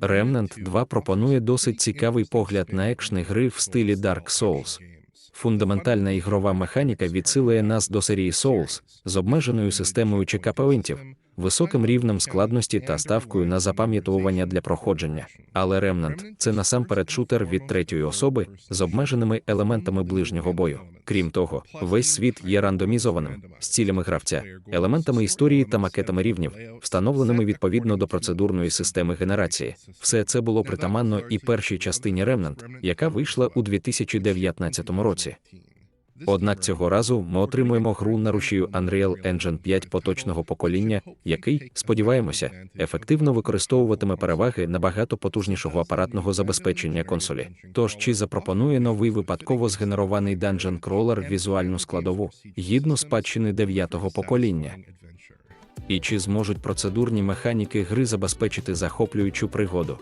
Remnant 2 пропонує досить цікавий погляд на екшни гри в стилі Dark Souls. Фундаментальна ігрова механіка відсилує нас до серії Souls з обмеженою системою чекапоінтів, високим рівнем складності та ставкою на запам'ятовування для проходження. Але Remnant – це насамперед шутер від третьої особи з обмеженими елементами ближнього бою. Крім того, весь світ є рандомізованим з цілями гравця, елементами історії та макетами рівнів, встановленими відповідно до процедурної системи генерації. Все це було притаманно і першій частині Remnant, яка вийшла у 2019 році. Однак цього разу ми отримуємо гру на рушію Unreal Engine 5 поточного покоління, який, сподіваємося, ефективно використовуватиме переваги набагато потужнішого апаратного забезпечення консолі. Тож чи запропонує новий випадково згенерований Dungeon Crawler візуальну складову, гідну спадщини дев'ятого покоління? І чи зможуть процедурні механіки гри забезпечити захоплюючу пригоду?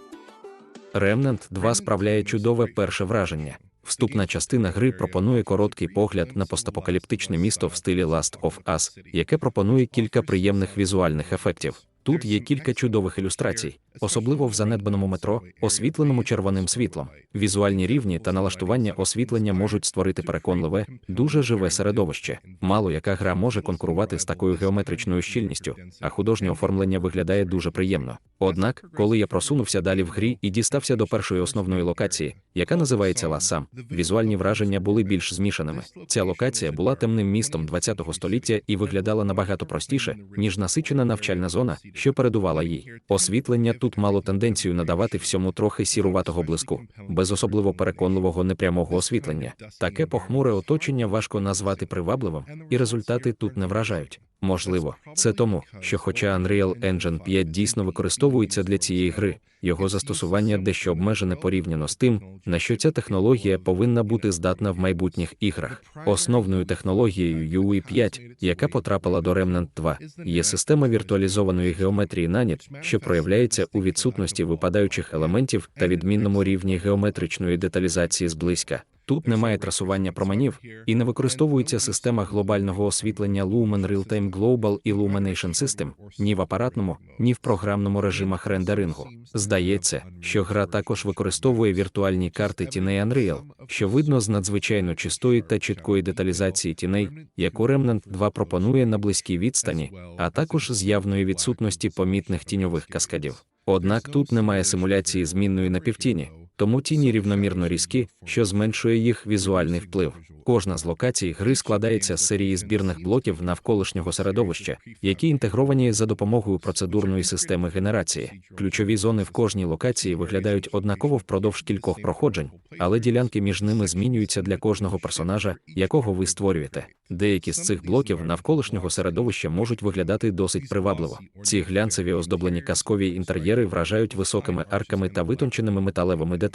Remnant 2 справляє чудове перше враження. Вступна частина гри пропонує короткий погляд на постапокаліптичне місто в стилі Last of Us, яке пропонує кілька приємних візуальних ефектів. Тут є кілька чудових ілюстрацій, особливо в занедбаному метро, освітленому червоним світлом. Візуальні рівні та налаштування освітлення можуть створити переконливе, дуже живе середовище. Мало яка гра може конкурувати з такою геометричною щільністю, а художнє оформлення виглядає дуже приємно. Однак, коли я просунувся далі в грі і дістався до першої основної локації, яка називається Ласам, візуальні враження були більш змішаними. Ця локація була темним містом ХХ століття і виглядала набагато простіше, ніж насичена навчальна зона, що передувала їй. Освітлення тут мало тенденцію надавати всьому трохи сіруватого блиску, без особливо переконливого непрямого освітлення. Таке похмуре оточення важко назвати привабливим, і результати тут не вражають. Можливо, це тому, що, хоча Unreal Engine 5 дійсно використовується для цієї гри, його застосування дещо обмежене порівняно з тим, на що ця технологія повинна бути здатна в майбутніх іграх. Основною технологією UE 5, яка потрапила до Remnant 2, є система віртуалізованої геометрії NANIT, що проявляється у відсутності випадаючих елементів та відмінному рівні геометричної деталізації зблизька. Тут немає трасування променів і не використовується система глобального освітлення Lumen Real-Time Global Illumination System ні в апаратному, ні в програмному режимах рендерингу. Здається, що гра також використовує віртуальні карти тіней Unreal, що видно з надзвичайно чистої та чіткої деталізації тіней, яку Remnant 2 пропонує на близькій відстані, а також з явної відсутності помітних тіньових каскадів. Однак тут немає симуляції змінної напівтіні тому тіні рівномірно різкі, що зменшує їх візуальний вплив. Кожна з локацій гри складається з серії збірних блоків навколишнього середовища, які інтегровані за допомогою процедурної системи генерації. Ключові зони в кожній локації виглядають однаково впродовж кількох проходжень, але ділянки між ними змінюються для кожного персонажа, якого ви створюєте. Деякі з цих блоків навколишнього середовища можуть виглядати досить привабливо. Ці глянцеві оздоблені казкові інтер'єри вражають високими арками та витонченими металевими деталями.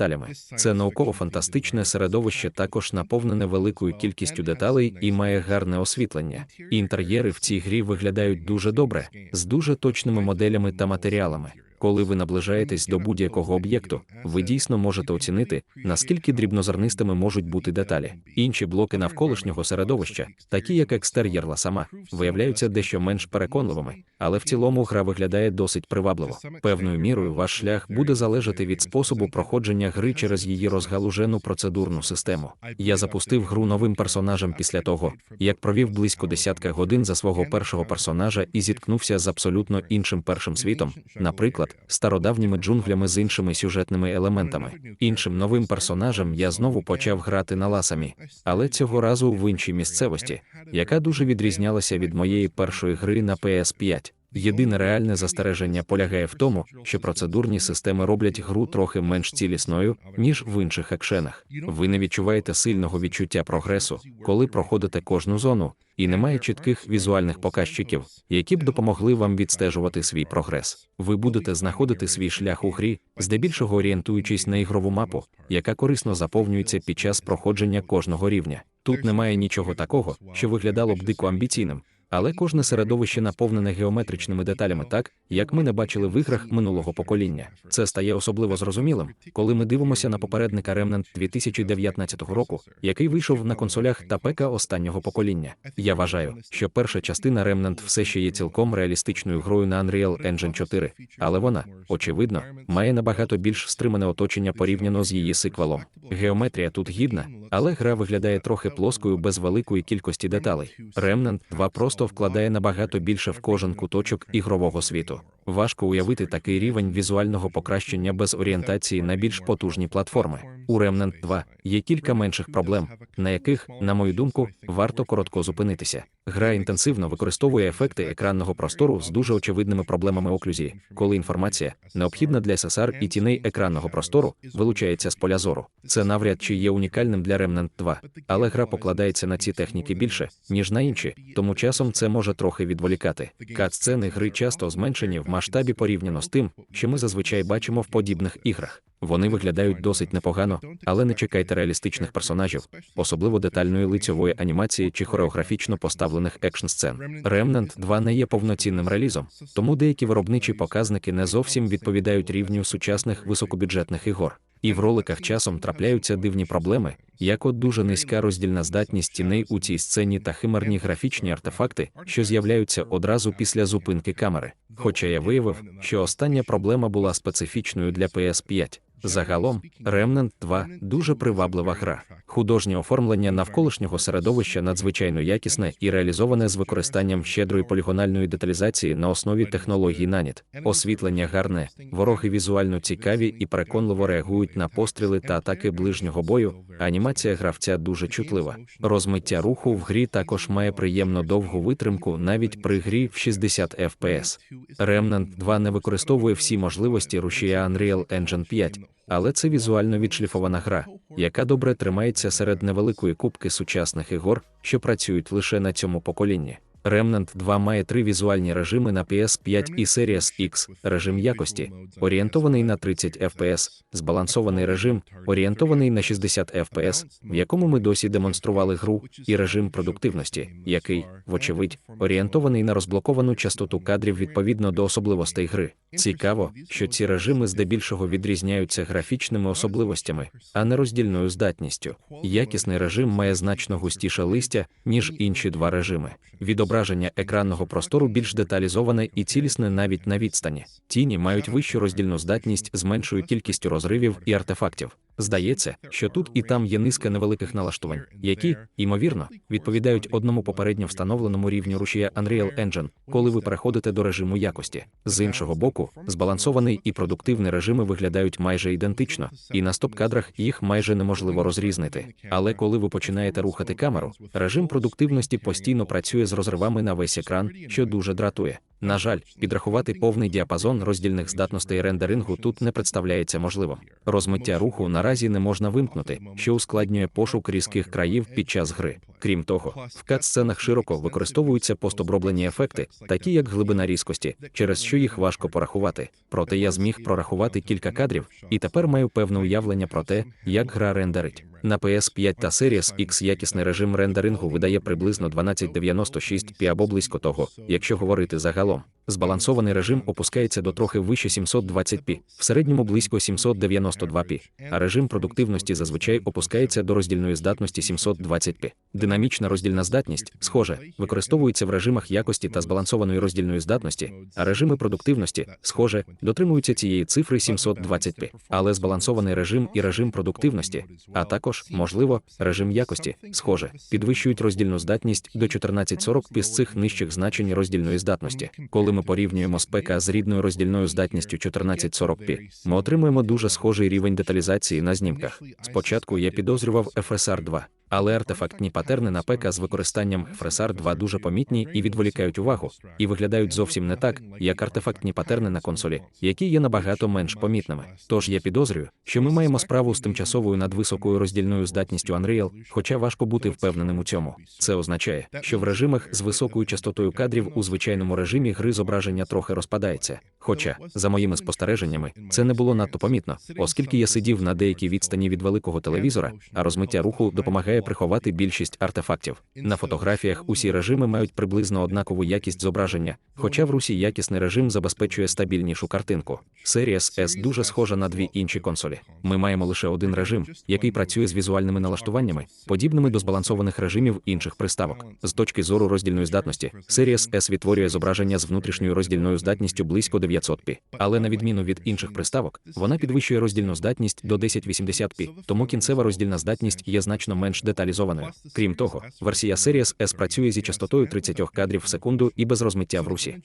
Це науково-фантастичне середовище також наповнене великою кількістю деталей і має гарне освітлення. Інтер'єри в цій грі виглядають дуже добре, з дуже точними моделями та матеріалами. Коли ви наближаєтесь до будь-якого об'єкту, ви дійсно можете оцінити, наскільки дрібнозернистими можуть бути деталі. Інші блоки навколишнього середовища, такі як екстер'єр сама, виявляються дещо менш переконливими, але в цілому гра виглядає досить привабливо. Певною мірою ваш шлях буде залежати від способу проходження гри через її розгалужену процедурну систему. Я запустив гру новим персонажем після того, як провів близько десятка годин за свого першого персонажа і зіткнувся з абсолютно іншим першим світом, наприклад стародавніми джунглями з іншими сюжетними елементами. Іншим новим персонажем я знову почав грати на ласамі, але цього разу в іншій місцевості, яка дуже відрізнялася від моєї першої гри на PS5. Єдине реальне застереження полягає в тому, що процедурні системи роблять гру трохи менш цілісною, ніж в інших екшенах. Ви не відчуваєте сильного відчуття прогресу, коли проходите кожну зону, і немає чітких візуальних показчиків, які б допомогли вам відстежувати свій прогрес. Ви будете знаходити свій шлях у грі, здебільшого орієнтуючись на ігрову мапу, яка корисно заповнюється під час проходження кожного рівня. Тут немає нічого такого, що виглядало б дико амбіційним Але кожне середовище наповнене геометричними деталями так, як ми не бачили в іграх минулого покоління. Це стає особливо зрозумілим, коли ми дивимося на попередника Remnant 2019 року, який вийшов на консолях та ПК останнього покоління. Я вважаю, що перша частина Remnant все ще є цілком реалістичною грою на Unreal Engine 4, але вона, очевидно, має набагато більш стримане оточення порівняно з її сиквелом. Геометрія тут гідна, але гра виглядає трохи плоскою без великої кількості деталей. Remnant 2 просто вкладає набагато більше в кожен куточок ігрового світу. Важко уявити такий рівень візуального покращення без орієнтації на більш потужні платформи. У Remnant 2 є кілька менших проблем, на яких, на мою думку, варто коротко зупинитися. Гра інтенсивно використовує ефекти екранного простору з дуже очевидними проблемами оклюзії, коли інформація, необхідна для SSR і тіней екранного простору, вилучається з поля зору. Це навряд чи є унікальним для Remnant 2, але гра покладається на ці техніки більше, ніж на інші, тому часом це може трохи відволікати. Кат-сцени гри часто зменшені в масштабі порівняно з тим, що ми зазвичай бачимо в подібних іграх. Вони виглядають досить непогано, але не чекайте реалістичних персонажів, особливо детальної лицьової анімації чи хореографічно поставлених екшн сцен. Remnant 2 не є повноцінним релізом, тому деякі виробничі показники не зовсім відповідають рівню сучасних високобюджетних ігор. І в роликах часом трапляються дивні проблеми, як от дуже низька роздільна здатність тіней у цій сцені та химерні графічні артефакти, що з'являються одразу після зупинки камери. Хоча я виявив, що остання проблема була специфічною для PS5. Загалом, Remnant 2 дуже приваблива гра. Художнє оформлення навколишнього середовища надзвичайно якісне і реалізоване з використанням щедрої полігональної деталізації на основі технологій наніт. Освітлення гарне, вороги візуально цікаві і переконливо реагують на постріли та атаки ближнього бою. Анімація гравця дуже чутлива. Розмиття руху в грі також має приємно довгу витримку навіть при грі в 60 FPS. Remnant 2 не використовує всі можливості рушія Unreal Engine 5, але це візуально відшліфована гра, яка добре тримається серед невеликої кубки сучасних ігор, що працюють лише на цьому поколінні. Remnant 2 має три візуальні режими на PS5 і Series X, режим якості, орієнтований на 30 FPS, збалансований режим, орієнтований на 60 FPS, в якому ми досі демонстрували гру, і режим продуктивності, який, вочевидь, орієнтований на розблоковану частоту кадрів відповідно до особливостей гри. Цікаво, що ці режими здебільшого відрізняються графічними особливостями, а не роздільною здатністю. Якісний режим має значно густіше листя, ніж інші два режими. Відображення екранного простору більш деталізоване і цілісне навіть на відстані. Тіні мають вищу роздільну здатність з меншою кількістю розривів і артефактів. Здається, що тут і там є низка невеликих налаштувань, які, ймовірно, відповідають одному попередньо встановленому рівню рушія Unreal Engine, коли ви переходите до режиму якості. З іншого боку, збалансований і продуктивний режими виглядають майже ідентично, і на стоп-кадрах їх майже неможливо розрізнити. Але коли ви починаєте рухати камеру, режим продуктивності постійно працює з розривами на весь екран, що дуже дратує. На жаль, підрахувати повний діапазон роздільних здатностей рендерингу тут не представляється можливим. Розмиття руху наразі не можна вимкнути, що ускладнює пошук різких країв під час гри. Крім того, в кат-сценах широко використовуються постоброблені ефекти, такі як глибина різкості, через що їх важко порахувати. Проте я зміг прорахувати кілька кадрів, і тепер маю певне уявлення про те, як гра рендерить. На PS5 та Series X якісний режим рендерингу видає приблизно 1296 p або близько того, якщо говорити загалом. Збалансований режим опускається до трохи вище 720p, в середньому близько 792p, а режим продуктивності зазвичай опускається до роздільної здатності 720p. Динамічна роздільна здатність, схоже, використовується в режимах якості та збалансованої роздільної здатності, а режими продуктивності, схоже, дотримуються цієї цифри 720p. Але збалансований режим і режим продуктивності, а також, можливо, режим якості, схоже, підвищують роздільну здатність до 1440p з цих нижчих значень роздільної здатності. Коли ми порівнюємо спека з рідною роздільною здатністю 1440p, ми отримуємо дуже схожий рівень деталізації на знімках. Спочатку я підозрював FSR 2, але артефактні патерни на ПК з використанням FSR 2 дуже помітні і відволікають увагу, і виглядають зовсім не так, як артефактні патерни на консолі, які є набагато менш помітними. Тож я підозрюю, що ми маємо справу з тимчасовою надвисокою роздільною здатністю Unreal, хоча важко бути впевненим у цьому. Це означає, що в режимах з високою частотою кадрів у звичайному режимі гри зображення трохи розпадається. Хоча, за моїми спостереженнями, це не було надто помітно, оскільки я сидів на деякій відстані від великого телевізора, а розмиття руху допомагає приховати більшість артефактів. На фотографіях усі режими мають приблизно однакову якість зображення, хоча в русі якісний режим забезпечує стабільнішу картинку. Series S дуже схожа на дві інші консолі. Ми маємо лише один режим, який працює з візуальними налаштуваннями, подібними до збалансованих режимів інших приставок. З точки зору роздільної здатності, Series S відтворює зображення з внутрішньою роздільною здатністю близько 900p. Але на відміну від інших приставок, вона підвищує роздільну здатність до 1080p, тому кінцева роздільна здатність є значно менш деталізованою. Крім того, версія Series S працює зі частотою 30 кадрів в секунду і без розмиття в русі.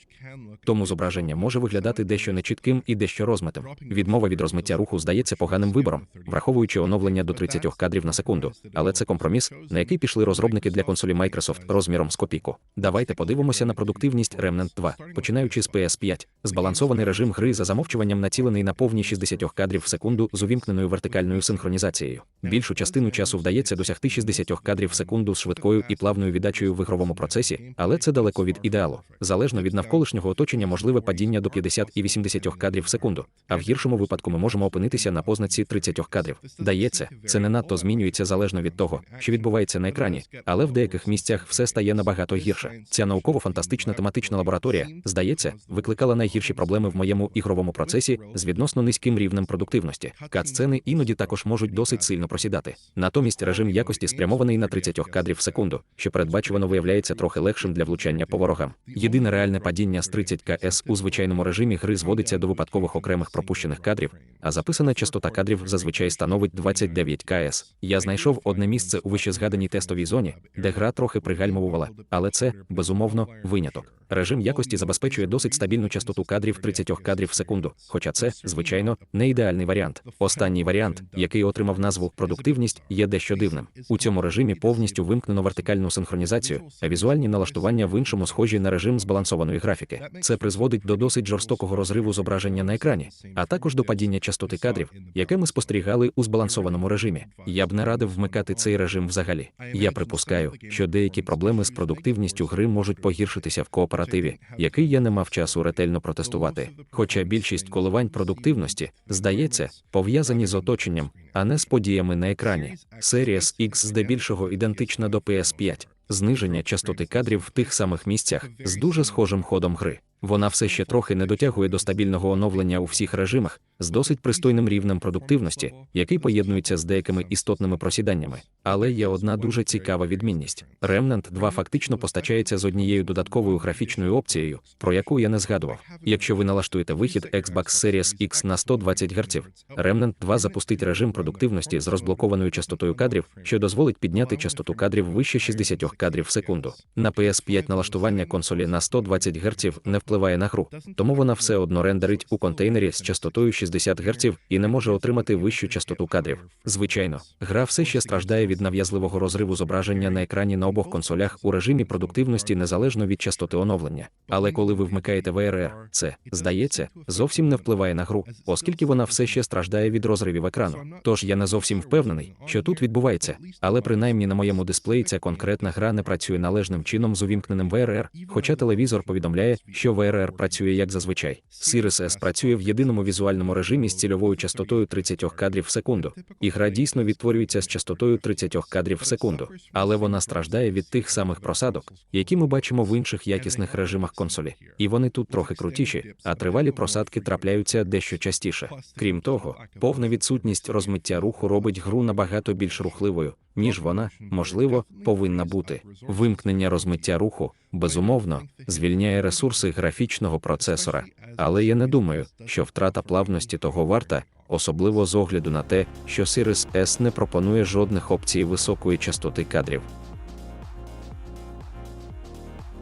Тому зображення може виглядати дещо нечітким і дещо розмитим. Відмова від розмиття руху здається поганим вибором, враховуючи оновлення до 30 кадрів на секунду. Але це компроміс, на який пішли розробники для консолі Microsoft розміром з копійку. Давайте подивимося на продуктивність Remnant 2, починаючи з PS5. Збалансований режим гри за замовчуванням націлений на повні 60 кадрів в секунду з увімкненою вертикальною синхронізацією. Більшу частину часу вдається досягти 60 кадрів в секунду з швидкою і плавною віддачею в ігровому процесі, але це далеко від ідеалу. Залежно від навколишнього оточення можливе падіння до 50 і 80 кадрів в секунду. А в гіршому випадку ми можемо опинитися на познаці 30 кадрів. Дається, це не надто змінюється залежно від того, що відбувається на екрані, але в деяких місцях все стає набагато гірше. Ця науково-фантастична тематична лабораторія, здається, викликала найгірші проблеми в моєму ігровому процесі з відносно низьким рівнем продуктивності. Кат-сцени іноді також можуть досить сильно просідати. Натомість режим якості спрямований на 30 кадрів в секунду, що передбачувано виявляється трохи легшим для влучання по ворогам. Єдине реальне падіння з 30 кс у звичайному режимі гри зводиться до випадкових окремих пропущених кадрів, а записана частота кадрів зазвичай становить 29 кс. Я знайшов одне місце у вищезгаданій тестовій зоні, де гра трохи пригальмовувала, але це безумовно виняток. Режим якості забезпечує досить стабільну частоту кадрів 30 кадрів в секунду, хоча це, звичайно, не ідеальний варіант. Останній варіант, який отримав назву продуктивність, є дещо дивним. У цьому режимі повністю вимкнено вертикальну синхронізацію, а візуальні налаштування в іншому схожі на режим збалансованої графіки. Це призводить до досить жорстокого розриву зображення на екрані, а також до падіння частоти кадрів, яке ми спостерігали у збалансованому режимі. Я б не радив вмикати цей режим взагалі. Я припускаю, що деякі проблеми з продуктивністю гри можуть погіршитися в кооперативі, який я не мав часу ретельно протестувати. Хоча більшість коливань продуктивності, здається, пов'язані з оточенням, а не з подіями на екрані. Series X здебільшого ідентична до PS5, зниження частоти кадрів в тих самих місцях з дуже схожим ходом гри. Вона все ще трохи не дотягує до стабільного оновлення у всіх режимах з досить пристойним рівнем продуктивності, який поєднується з деякими істотними просіданнями. Але є одна дуже цікава відмінність: Remnant 2 фактично постачається з однією додатковою графічною опцією, про яку я не згадував. Якщо ви налаштуєте вихід Xbox Series X на 120 Гц, Remnant 2 запустить режим продуктивності з розблокованою частотою кадрів, що дозволить підняти частоту кадрів вище 60 кадрів в секунду. На PS5 налаштування консолі на 120 Гц не впливає на гру, тому вона все одно рендерить у контейнері з частотою 60 Гц і не може отримати вищу частоту кадрів. Звичайно, гра все ще страждає від нав'язливого розриву зображення на екрані на обох консолях у режимі продуктивності незалежно від частоти оновлення. Але коли ви вмикаєте VRR, це, здається, зовсім не впливає на гру, оскільки вона все ще страждає від розривів екрану. Тож я не зовсім впевнений, що тут відбувається, але принаймні на моєму дисплеї ця конкретна гра не працює належним чином з увімкненим VRR, хоча телевізор повідомляє, що VRR працює як зазвичай. Series S працює в єдиному візуальному режимі з цільовою частотою 30 кадрів в секунду, і гра дійсно відтворюється з частотою 30 кадрів в секунду, але вона страждає від тих самих просадок, які ми бачимо в інших якісних режимах консолі. І вони тут трохи крутіші, а тривалі просадки трапляються дещо частіше. Крім того, повна відсутність розмиття руху робить гру набагато більш рухливою, ніж вона, можливо, повинна бути. Вимкнення розмиття руху, безумовно, звільняє ресурси графічного процесора, але я не думаю, що втрата плавності того варта, особливо з огляду на те, що Series S не пропонує жодних опцій високої частоти кадрів.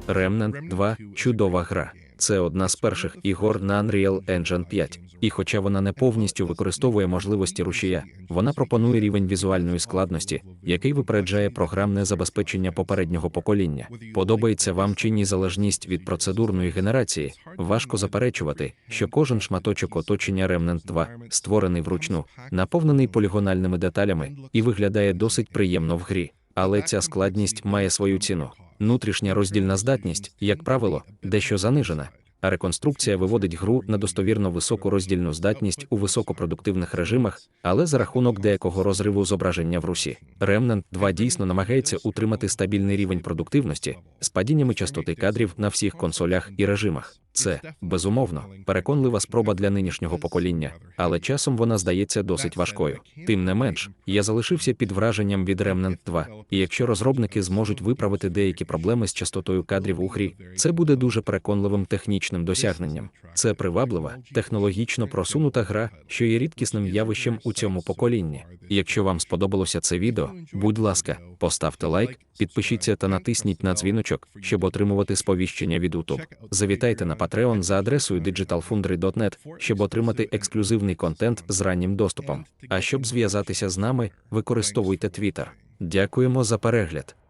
Remnant 2 чудова гра. Це одна з перших ігор на Unreal Engine 5. І хоча вона не повністю використовує можливості рушія, вона пропонує рівень візуальної складності, який випереджає програмне забезпечення попереднього покоління. Подобається вам чи ні залежність від процедурної генерації. Важко заперечувати, що кожен шматочок оточення Remnant 2 створений вручну, наповнений полігональними деталями і виглядає досить приємно в грі. Але ця складність має свою ціну. Внутрішня роздільна здатність, як правило, дещо занижена. а реконструкція виводить гру на достовірно високу роздільну здатність у високопродуктивних режимах, але за рахунок деякого розриву зображення в русі. Remnant 2 дійсно намагається утримати стабільний рівень продуктивності з падіннями частоти кадрів на всіх консолях і режимах. Це, безумовно, переконлива спроба для нинішнього покоління, але часом вона здається досить важкою. Тим не менш, я залишився під враженням від Remnant 2, і якщо розробники зможуть виправити деякі проблеми з частотою кадрів у грі, це буде дуже переконливим технічним досягненням. Це приваблива, технологічно просунута гра, що є рідкісним явищем у цьому поколінні. Якщо вам сподобалося це відео, будь ласка, поставте лайк, підпишіться та натисніть на дзвіночок, щоб отримувати сповіщення від YouTube. Завітайте на Patreon за адресою digitalfundry.net, щоб отримати ексклюзивний контент з раннім доступом. А щоб зв'язатися з нами, використовуйте Twitter. Дякуємо за перегляд.